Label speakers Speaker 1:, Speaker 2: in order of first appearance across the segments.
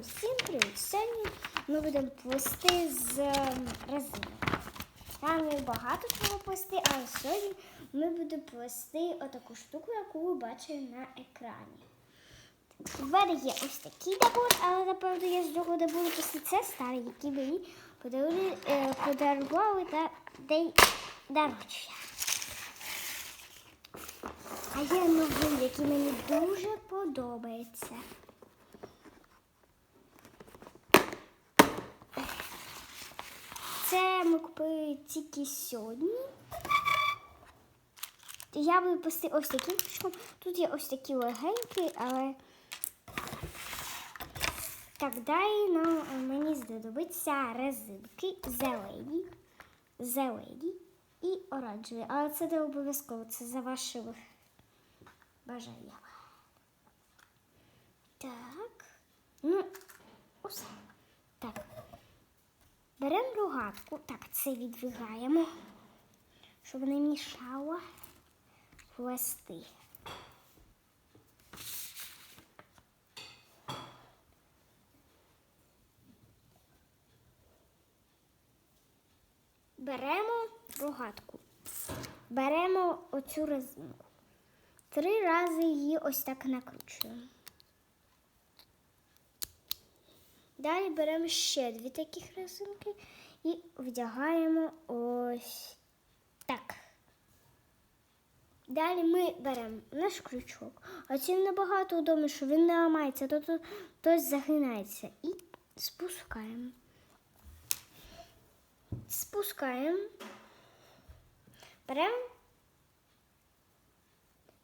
Speaker 1: Усім привіт! Сьогодні ми будемо плести з ем, резини. Там є багато чого плести, а сьогодні ми будемо плести отаку штуку, яку ви бачили на екрані. У є ось такий набор, але напевно я з нього не буду плести. Це старий, який мені е, подарували день народження. А є новий, який мені дуже подобається. Ми купили тільки сьогодні. Я буду пасти ось таким пучком. Тут є ось такі легенькі, але так далі нам мені знадобиться резинки зелені, зелені і оранжеві. Але це не обов'язково, це за вашими бажаннями. Так. Ну, усе. Так. Беремо рогатку. Так, це відвигаємо, щоб не мішало плести. Беремо рогатку. Беремо оцю резинку. Три рази її ось так накручуємо. Далі беремо ще дві таких резинки і вдягаємо ось так. Далі ми беремо наш крючок, цим набагато удобно, що він не ламається, то то хтось загинається. І спускаємо. Спускаємо. Беремо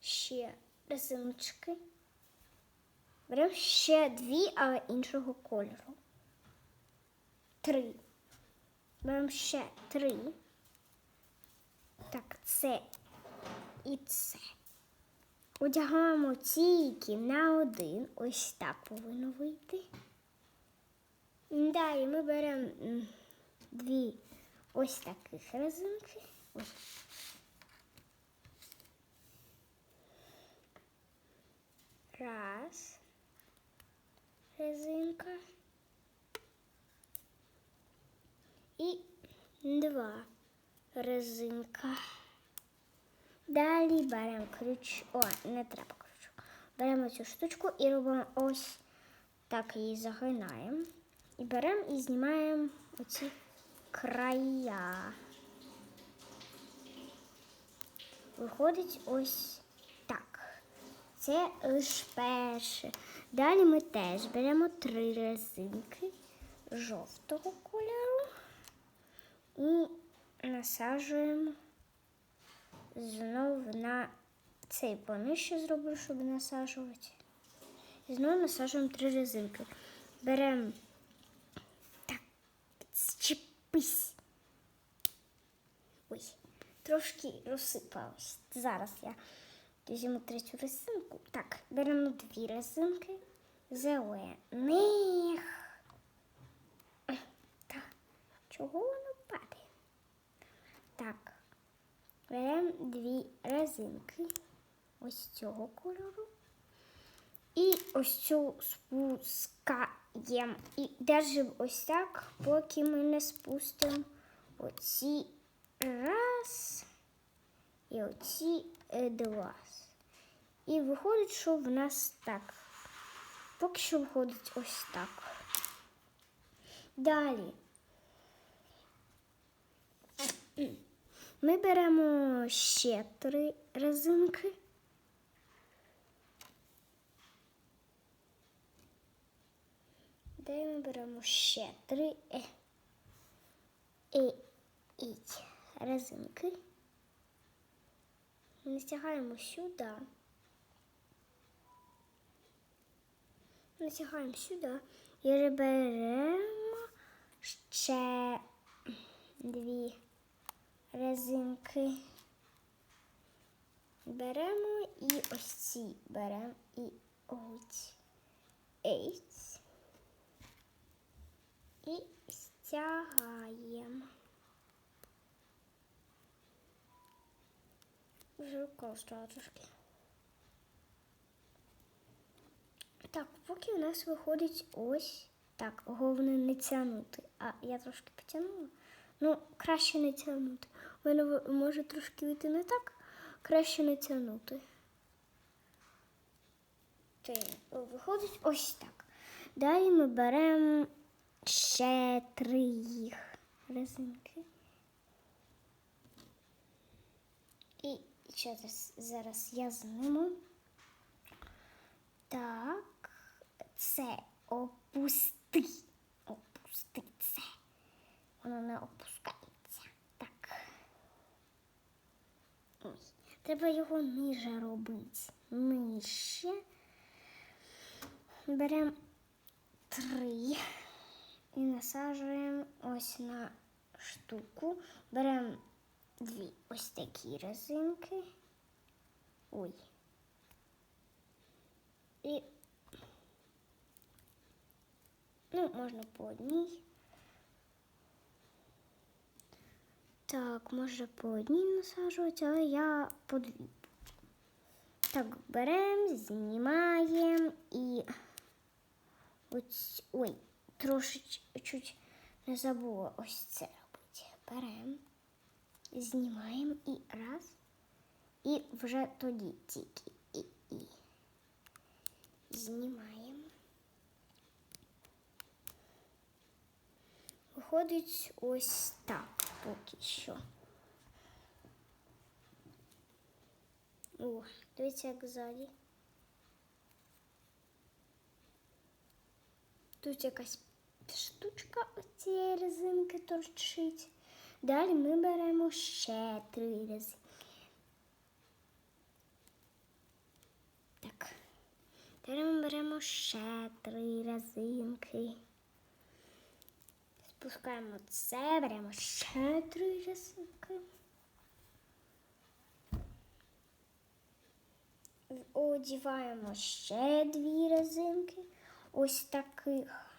Speaker 1: ще резиночки. Беремо ще дві, але іншого кольору. Три. Беремо ще три. Так, це і це. Одягаємо тільки на один. Ось так повинно вийти. Далі ми беремо дві ось таких резинки. Ось. Раз. Резинка. І два резинка. Далі беремо ключ. О, не треба ключок. Беремо цю штучку і робимо ось так її загинаємо. І беремо і знімаємо оці края. Виходить ось. Це лише перше. Далі ми теж беремо три резинки жовтого кольору і насаджуємо знову на цей понижче зроблю, щоб насаджувати. І знову насаджуємо три резинки. Беремо так, зчепись. Ой, трошки розсипалось. Зараз я візьму третю резинку. Так, беремо дві резинки зелених. Так, чого воно падає? Так, беремо дві резинки ось цього кольору. І ось цю спускаємо. І держимо ось так, поки ми не спустимо оці раз і оці е, два. І виходить, що в нас так. Поки що виходить ось так. Далі. Ми беремо ще три резинки. Далі ми беремо ще три е, і, і резинки. Натягаємо сюди. Натягаємо сюди і беремо ще дві резинки. Беремо і ось ці беремо і ось ось. І стягаємо. Коло трошки. Так, поки у нас виходить ось так. Головне не тягнути. А я трошки потягнула. Ну, краще не тягнути. У мене може трошки вийти не так. Краще не тягнути. Виходить ось так. Далі ми беремо ще три їх резинки. І зараз, зараз я зниму. Так, це опусти. Опусти це. Воно не опускається. Так. Ой. Треба його ниже робити. Нижче. Беремо три і насаджуємо ось на штуку. Беремо дві ось такі резинки. Ой. І ну, можна по одній. Так, може по одній насаджувати, але я по дві. Так, беремо, знімаємо і ось, ой, трошечки чуть не забула ось це робити. Беремо, знімаємо і раз. І вже тоді тільки і, і. Знімаємо. Виходить ось так поки що. О, дивіться, як ззаді. Тут якась штучка цієї резинки торчить. Далі ми беремо ще три резинки. Так. Далі ми беремо ще три резинки. Спускаємо це, беремо ще три резинки. Одіваємо ще дві резинки. Ось таких.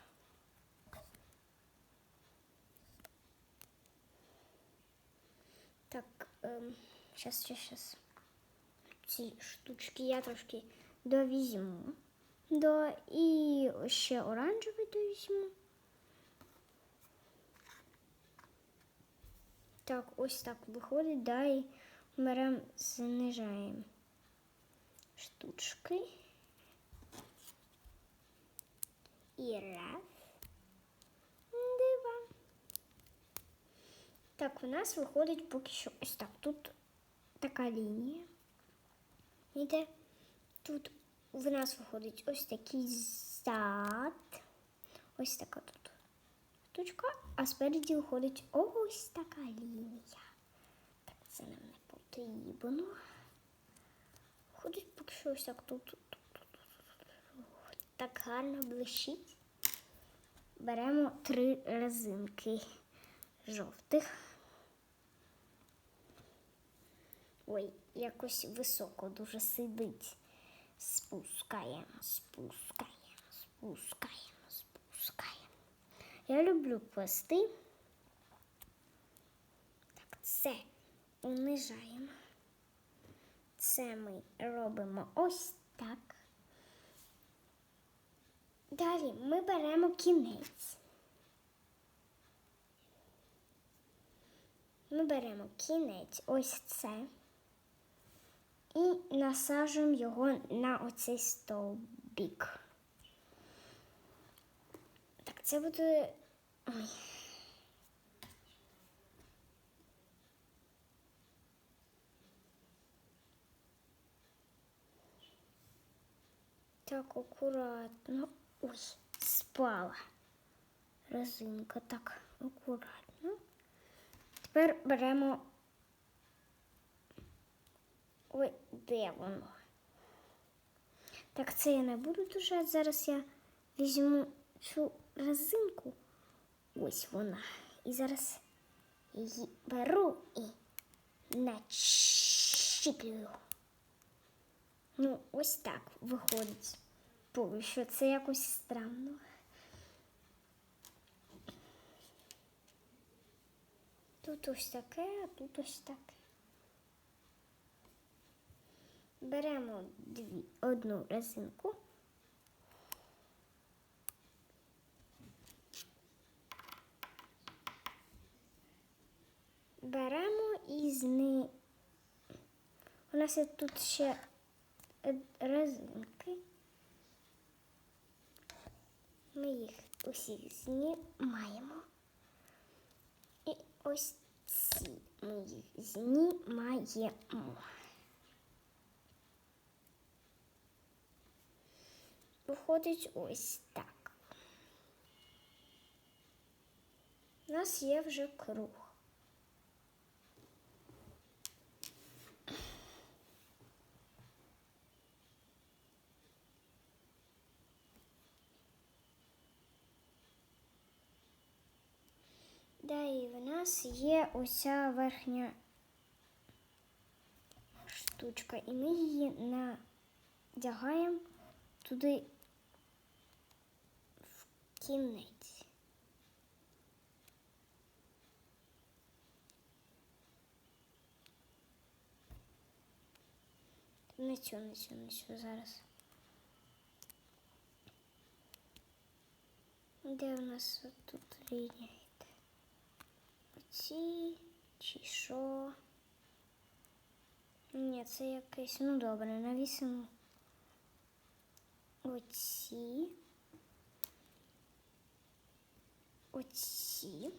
Speaker 1: Сейчас, щас. Ці штучки я трошки довізьму. До, і ще оранжевий довізьму. Так, ось так виходить. Далі беремо, знижаємо штучки. І раз. Два. Так, у нас виходить поки що ось так. Тут така лінія. Іде. Тут в нас виходить ось такий зад. Ось така тут штучка, а спереді виходить ось така лінія. Так, це нам не потрібно. Виходить поки що ось так тут. тут, тут. Так гарно блищить. Беремо три резинки жовтих. Ой, якось високо дуже сидить. Спускаємо, спускаємо, спускаємо, спускаємо. Я люблю плести. Так, це унижаємо. Це ми робимо ось так. Далі ми беремо кінець. Ми беремо кінець, ось це, і насаджуємо його на оцей стовбік. Так, це буде. Ой. Так, акуратно. Ой, спала. Резинка. Так, акуратно. Тепер беремо. Ой, де воно? Так, це я не буду держати. Зараз я візьму цю резинку. Ось вона. І зараз її беру і начіплюю. Ну, ось так виходить. Поки що це якось странно. Тут ось таке, а тут ось таке. Беремо дві, одну резинку. Беремо і зни. У нас є тут ще резинки. Ми їх усі знімаємо. І ось ці ми їх знімаємо. Виходить ось так. У нас є вже круг. Далі в нас є оця верхня штучка, і ми її надягаємо туди кінець. Не цю, не цю, не цю зараз. Де в нас тут лінія йде? Оці чи що? Ні, це якесь, ну добре, навісимо оці. Оці.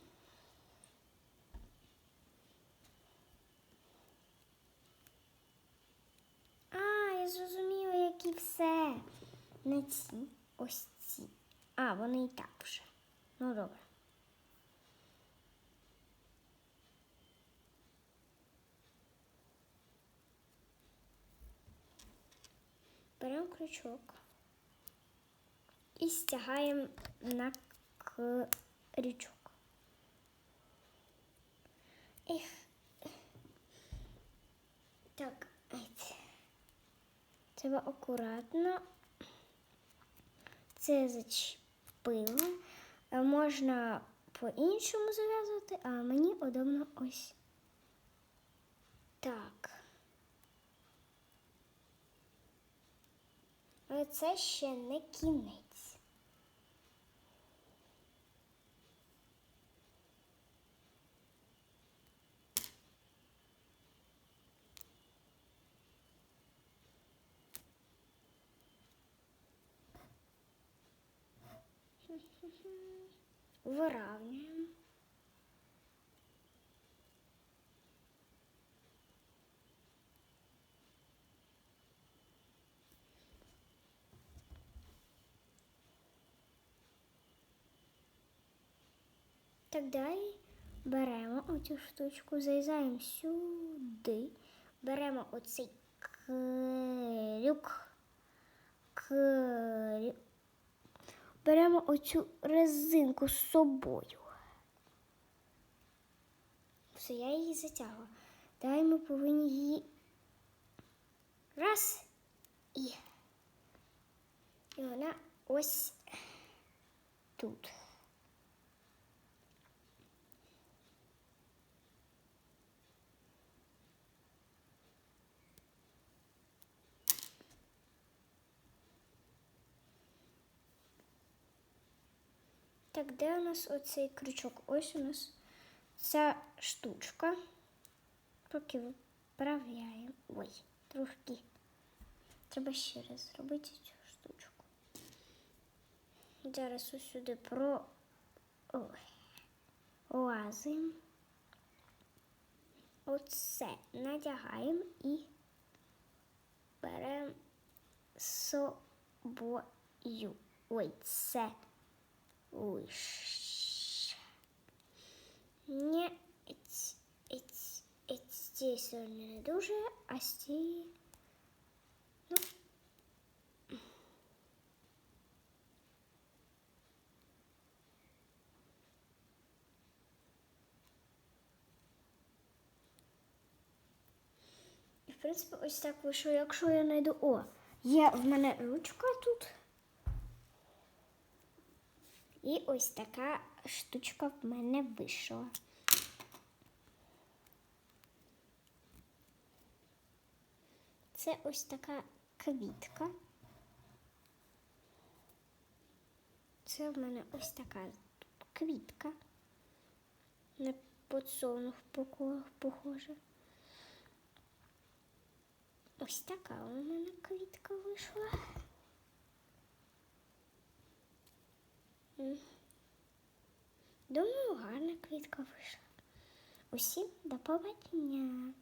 Speaker 1: А, я зрозуміла, які все. Не ці, ось ці. А, вони і так вже. Ну добре. Беремо крючок і стягаємо на крючок. Ех. Так, треба акуратно. Це зачепили. Е, Можна по-іншому зав'язувати, а мені удобно ось так. Але це ще не кінець. Виравнюємо. Так далі беремо оцю штучку, зарізаємо сюди, беремо оцей крюк, крюк. Беремо оцю резинку з собою. Все, я її затягла. Далі ми повинні її раз і. І вона ось тут. Так, де у нас оцей крючок? Ось у нас ця штучка. Поки виправляємо. Ой, трошки. Треба ще раз зробити цю штучку. Зараз ось сюди про лазимо. Оце надягаємо і беремо собою. Ой, це лиш. Не ць, ць, ць, з цієї не дуже, а з. Ну. В принципі, ось так вийшло, якщо я знайду. О, є в мене ручка тут. І ось така штучка в мене вийшла. Це ось така квітка. Це в мене ось така квітка. На подсолнух похоже. Ось така у мене квітка вийшла. Думаю, гарна квітка вийшла. Усім до побачення.